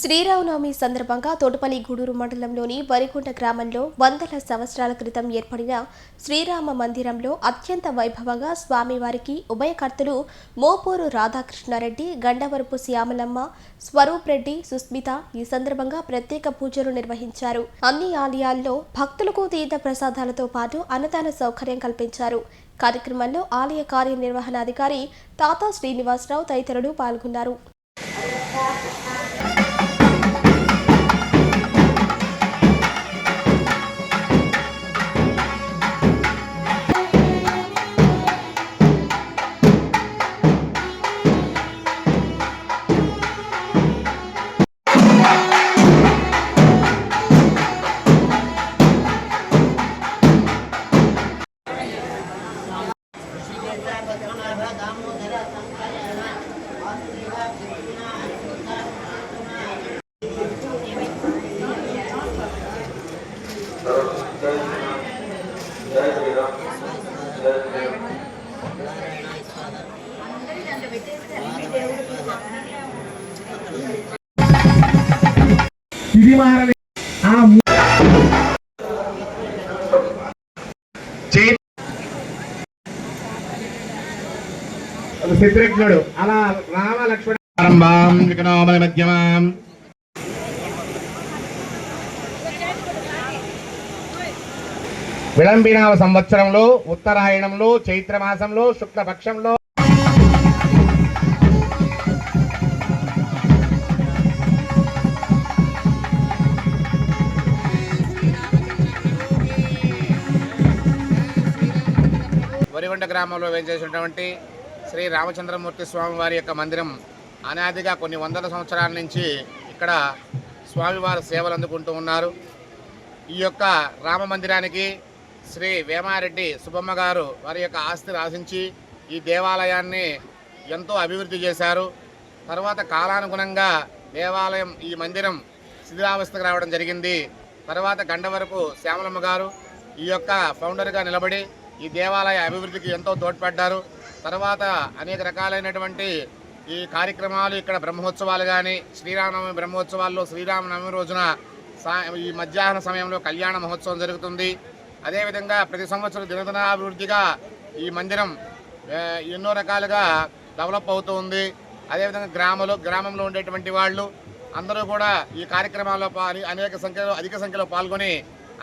శ్రీరామనవమి సందర్భంగా తోటపల్లి గూడూరు మండలంలోని వరికుంట గ్రామంలో వందల సంవత్సరాల క్రితం ఏర్పడిన శ్రీరామ మందిరంలో అత్యంత వైభవంగా స్వామివారికి ఉభయకర్తలు మోపూరు రాధాకృష్ణారెడ్డి గండవరపు శ్యామలమ్మ స్వరూప్ రెడ్డి సుస్మిత ఈ సందర్భంగా ప్రత్యేక పూజలు నిర్వహించారు. అన్ని ఆలయాల్లో భక్తులకు తీర్థ ప్రసాదాలతో పాటు అన్నదాన సౌకర్యం కల్పించారు. కార్యక్రమంలో ఆలయ కార్యనిర్వహణాధికారి తాతా శ్రీనివాసరావు తదితరులు పాల్గొన్నారు. మారని ఆ ము- శత్రుఘ్నుడు. అలా రామ లక్ష్మణ ప్రారంభాం వికనోమల మధ్యమాం. విళంబినామ సంవత్సరంలో ఉత్తరాయణంలో చైత్రమాసంలో శుక్లపక్షంలో వరిగొండ గ్రామంలో వేయించేసినటువంటి శ్రీ రామచంద్రమూర్తి స్వామి వారి యొక్క మందిరం అనాదిగా కొన్ని వందల సంవత్సరాల నుంచి ఇక్కడ స్వామివారి సేవలు అందుకుంటూ ఉన్నారు. ఈ యొక్క రామ మందిరానికి శ్రీ వేమారెడ్డి సుబ్బమ్మ గారు వారి యొక్క ఆస్తి రాశించి ఈ దేవాలయాన్ని ఎంతో అభివృద్ధి చేశారు. తర్వాత కాలానుగుణంగా దేవాలయం ఈ మందిరం శిథిలావస్థకు రావడం జరిగింది. తర్వాత గండవరపు శ్యామలమ్మ గారు ఈ యొక్క ఫౌండర్గా నిలబడి ఈ దేవాలయ అభివృద్ధికి ఎంతో తోడ్పడ్డారు. తర్వాత అనేక రకాలైనటువంటి ఈ కార్యక్రమాలు ఇక్కడ బ్రహ్మోత్సవాలు కానీ శ్రీరామనవమి బ్రహ్మోత్సవాల్లో శ్రీరామనవమి రోజున సా ఈ మధ్యాహ్న సమయంలో కళ్యాణ మహోత్సవం జరుగుతుంది. అదేవిధంగా ప్రతి సంవత్సరం దినదినాభివృద్ధిగా ఈ మందిరం ఎన్నో రకాలుగా డెవలప్ అవుతూ ఉంది. అదేవిధంగా గ్రామంలో గ్రామంలో ఉండేటువంటి వాళ్ళు అందరూ కూడా ఈ కార్యక్రమాల్లో అనేక సంఖ్యలో అధిక సంఖ్యలో పాల్గొని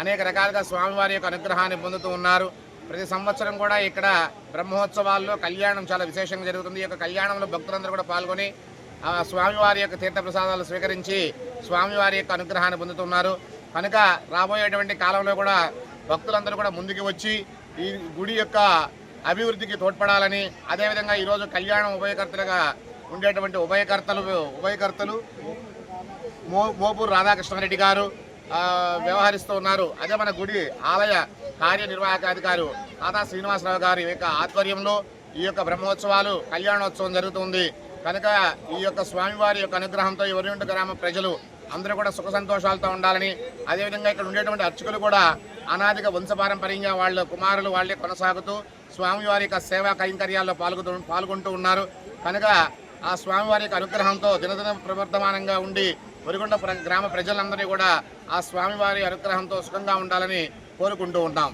అనేక రకాలుగా స్వామివారి యొక్క అనుగ్రహాన్ని పొందుతూ ఉన్నారు. ప్రతి సంవత్సరం కూడా ఇక్కడ బ్రహ్మోత్సవాల్లో కళ్యాణం చాలా విశేషంగా జరుగుతుంది. ఈ యొక్క కళ్యాణంలో భక్తులందరూ కూడా పాల్గొని ఆ స్వామివారి యొక్క తీర్థ ప్రసాదాలు స్వీకరించి స్వామివారి యొక్క అనుగ్రహాన్ని పొందుతున్నారు. కనుక రాబోయేటువంటి కాలంలో కూడా భక్తులందరూ కూడా ముందుకు వచ్చి ఈ గుడి యొక్క అభివృద్ధికి తోడ్పడాలని అదేవిధంగా ఈరోజు కళ్యాణం ఉభయకర్తలుగా ఉండేటువంటి ఉభయకర్తలు ఉభయకర్తలు మో మోపూరు రాధాకృష్ణారెడ్డి గారు వ్యవహరిస్తూ ఉన్నారు. అదే మన గుడి ఆలయ కార్యనిర్వాహక అధికారి తాతా శ్రీనివాసరావు గారి యొక్క ఆధ్వర్యంలో ఈ యొక్క బ్రహ్మోత్సవాలు కళ్యాణోత్సవం జరుగుతుంది. కనుక ఈ యొక్క స్వామివారి యొక్క అనుగ్రహంతో ఈ గ్రామ ప్రజలు అందరూ కూడా సుఖ సంతోషాలతో ఉండాలని అదేవిధంగా ఇక్కడ ఉండేటువంటి అర్చకులు కూడా అనాదిగా వంశపారంపర్యంగా వాళ్ళ కుమారులు వాళ్ళే కొనసాగుతూ స్వామివారి యొక్క సేవా కైంకర్యాల్లో పాల్గొతూ పాల్గొంటూ ఉన్నారు. కనుక ఆ స్వామివారి యొక్క అనుగ్రహంతో దినదిన ప్రవర్ధమానంగా ఉండి వరిగొండ ప్ర- గ్రామ ప్రజలందరినీ కూడా ఆ స్వామివారి అనుగ్రహంతో సుఖంగా ఉండాలని కోరుకుంటూ ఉంటాం.